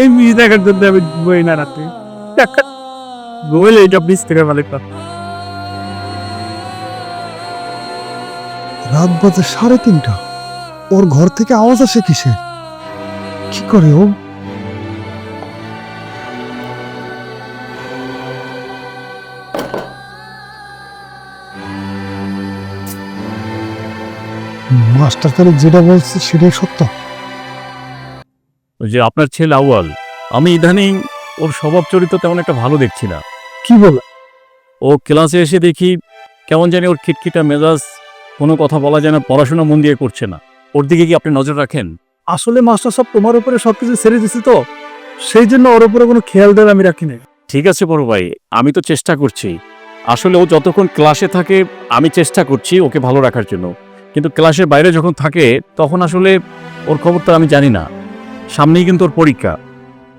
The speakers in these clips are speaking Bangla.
এই মিজ দেখার জন্য আমি বই না রাতে। বলে এটা বিশ থেকে মালিক রাত বাজে সাড়ে তিনটা। ওর ঘর থেকে আওয়াজ আসে কিসে? কি করে ও? মাস্টার তাহলে যেটা বলছে সেটাই সত্য। ওই যে আপনার ছেলে আউয়াল আমি ইদানিং ওর স্বভাব চরিত্র তেমন একটা ভালো দেখছি না। কি বলে? ও ক্লাসে এসে দেখি কেমন জানি ওর খিটখিটা মেজাজ কোনো কথা বলা যায় না পড়াশোনা মন দিয়ে করছে না। ওর দিকে কি আপনি নজর রাখেন? আসলে মাস্টার সব তোমার উপরে সবকিছু ছেড়ে দিছি তো সেই জন্য ওর উপরে কোনো খেয়াল দেওয়ার আমি রাখি না ঠিক আছে বড় ভাই আমি তো চেষ্টা করছি। আসলে ও যতক্ষণ ক্লাসে থাকে আমি চেষ্টা করছি ওকে ভালো রাখার জন্য। কিন্তু ক্লাসের বাইরে যখন থাকে তখন আসলে ওর খবর তো আমি জানি না। সামনেই কিন্তু ওর পরীক্ষা।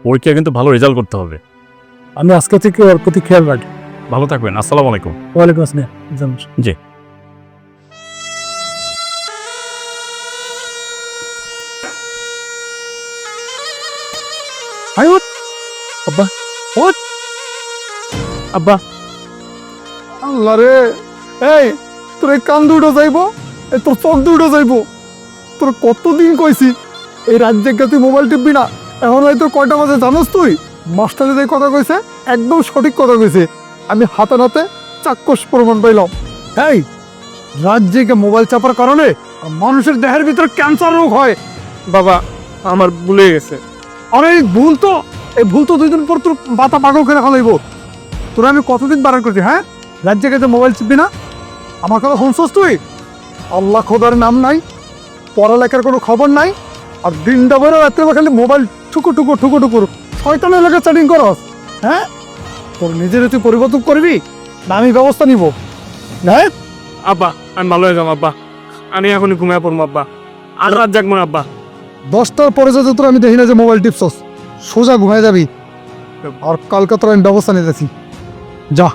পরীক্ষা কিন্তু ভালো রেজাল্ট করতে হবে। আমি আজকে থেকে ওর প্রতি খেয়াল রাখি। ভালো থাকবেন। আসসালামু আলাইকুম। ওয়ালাইকুম আসসালাম। জি। ওট আব্বা। ওট আব্বা। আল্লাহ রে। এই তোর এই কান দুটো যাইবো? এই তোর চোখ দুটো যাইবো। তোর কতদিন কইছি, এই রাত জেগে তুই মোবাইল টিপবি না? এখন হয়তো কয়টা বাজে জানোস তুই? মাস্টারে যে কথা কইছে, একদম সঠিক কথা কইছে। আমি হাতে নাতে চাক্ষুষ প্রমাণ পাইলাম। এই রাত জেগে মোবাইল চাপার কারণে মানুষের দেহের ভিতরে ক্যান্সার রোগ হয়। বাবা, আমার ভুলে গেছে। আরে, এই ভুল তো, এই ভুল তো দুই দিন পর তোর বাতা পাগল করে ফেলাইব। তোর আমি কতদিন বারণ করছি হ্যাঁ? রাত জেগে যে মোবাইল চিপবি না? আমার কথা শুনছস তুই? আল্লাহ খোদার নাম নাই পড়ালেখার কোনো খবর নাই আর দিনটা বেরো রাত্রে খালি মোবাইল ঠুকু ঠুকু ঠুকু ঠুকুর শয়তান এলাকা চ্যাটিং করস হ্যাঁ? তোর নিজের তুই পরিবর্তন করবি না আমি ব্যবস্থা নিব। হ্যাঁ আব্বা আমি ভালো হয়ে যাব আব্বা। আমি এখনই ঘুমিয়ে পড়ব আব্বা। আর রাত জাগবো না আব্বা। দশটার পরে যদি তোর আমি দেখি না যে মোবাইল টিপছস সোজা ঘুমায় যাবি। আর কালকে তোর আমি ব্যবস্থা নিতেছি। যা।